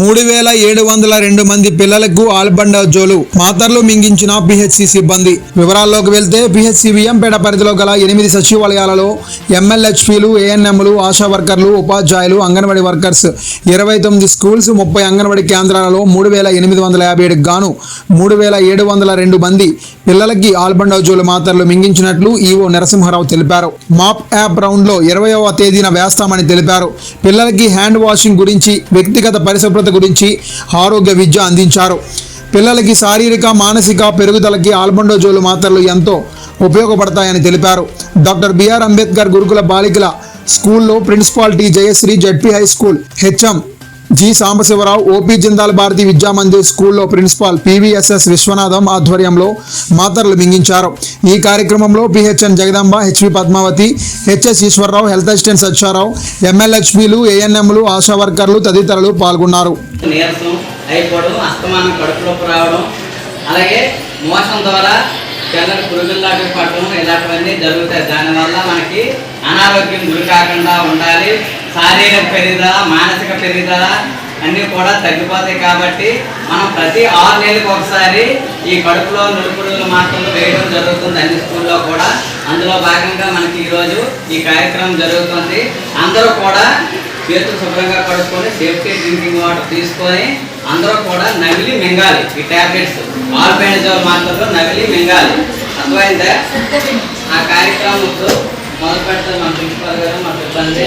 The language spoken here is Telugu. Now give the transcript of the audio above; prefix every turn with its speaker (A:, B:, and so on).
A: మూడు వేల ఏడు వందల రెండు మంది పిల్లలకు ఆల్బండజోలు మాతర్లు మింగించిన పిహెచ్సి సిబ్బంది. వివరాల్లోకి వెళ్తే పిహెచ్సి విఎంపేట పరిధిలో గల ఎనిమిది సచివాలయాలలో ఎంఎల్హెచ్పీలు ఏఎన్ఎంలు ఆశా వర్కర్లు ఉపాధ్యాయులు అంగన్వాడీ వర్కర్స్ ఇరవై తొమ్మిది స్కూల్స్ ముప్పై అంగన్వాడీ కేంద్రాలలో మూడు వేల ఎనిమిది వందల యాభై ఏడుకు గాను మూడు వేల ఏడు వందల రెండు మంది పిల్లలకి ఆల్బండజోలు మాత్రలు మింగించినట్లు ఈవో నరసింహారావు తెలిపారు. మాప్ యాప్ రౌండ్లో ఇరవయవ తేదీన వేస్తామని తెలిపారు. పిల్లలకి హ్యాండ్ వాషింగ్ గురించి వ్యక్తిగత పరిశుభ్రత గురించి ఆరోగ్య విద్య అందించారు. పిల్లలకి శారీరక మానసిక పెరుగుదలకి ఆల్బండోజోలు మాత్రలు ఎంతో ఉపయోగపడతాయని తెలిపారు. డాక్టర్ బిఆర్ అంబేద్కర్ గురుకుల బాలికల స్కూల్లో principality Jayasri ZP high school HM G Sambasivarao OP Jindal Bharati Vidyamandir స్కూల్లో ప్రిన్సిపాల్ పివిఎస్ఎస్ విశ్వనాథం ఆధ్వర్యంలో మాతర్లు మింగించారు. ఈ కార్యక్రమంలో PHN Jagadamba HV Padmavathi HS Eswararao health assistant Satyarao ఎంఎల్హెచ్పీలు ఏఎన్ఎంలు ఆశా వర్కర్లు తదితరులు పాల్గొన్నారు.
B: అలాగే మోసం ద్వారా ఇలాంటివన్నీ జరుగుతాయి. దానివల్ల మనకి అనారోగ్యం గురి కాకుండా ఉండాలి. శారీరక పెరుగుదల మానసిక పెరుగుదల అన్నీ కూడా తగ్గిపోతాయి కాబట్టి మనం ప్రతి ఆరు నెలలకు ఒకసారి ఈ కడుపులో నుడుపుడులు మాత్రలు వేయడం జరుగుతుంది అన్ని స్కూల్లో కూడా. అందులో భాగంగా మనకి ఈరోజు ఈ కార్యక్రమం జరుగుతుంది. అందరూ కూడా చేతులు శుభ్రంగా కడుక్కొని సేఫ్టీ డ్రింకింగ్ వాటర్ తీసుకొని అందరూ కూడా నవిలి మింగాలి. ఈ టాబ్లెట్స్ ఆల్బెండజోల్ మాత్రలు నవిలి మింగాలి. అర్థమైందా? ఆ కార్యక్రమం మొదలు పెడతారు మన ప్రిన్సిపాల్ గారు మా సిబ్బంది.